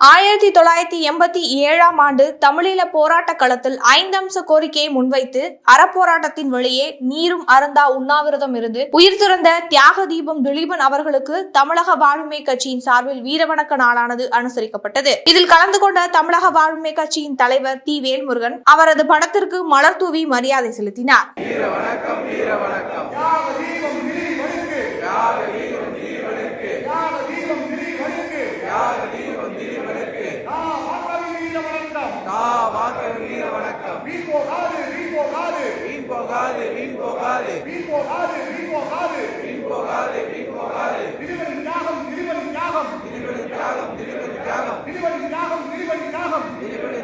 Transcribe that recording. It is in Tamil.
ஆயிரத்தி தொள்ளாயிரத்தி எண்பத்தி ஏழாம் ஆண்டு தமிழீழ போராட்ட களத்தில் ஐந்தம்ச கோரிக்கையை முன்வைத்து அறப்போராட்டத்தின் வழியே நீரும் அருந்தா உண்ணாவிரதம் இருந்து உயிர் துறந்த தியாக தீபம் திலீபன் அவர்களுக்கு தமிழக வாழ்வுமை கட்சியின் சார்பில் வீரவணக்க நாளானது அனுசரிக்கப்பட்டது. இதில் கலந்து கொண்ட தமிழக வாழ்வுமை கட்சியின் தலைவர் தி வேல்முருகன் அவரது படத்திற்கு மலர் தூவி மரியாதை செலுத்தினார். காவாக்கர் வீர வணக்கம். வீண் போகாது வீண் போகாது. வீண் போகாது வீண் போகாது. வீண் போகாது வீண் போகாது. வீண் போகாது வீண் போகாது. திருவடி தியாகம் திருவடி தியாகம். திருவடி தியாகம் திருவடி தியாகம். திருவடி தியாகம் திருவடி தியாகம். திருவடி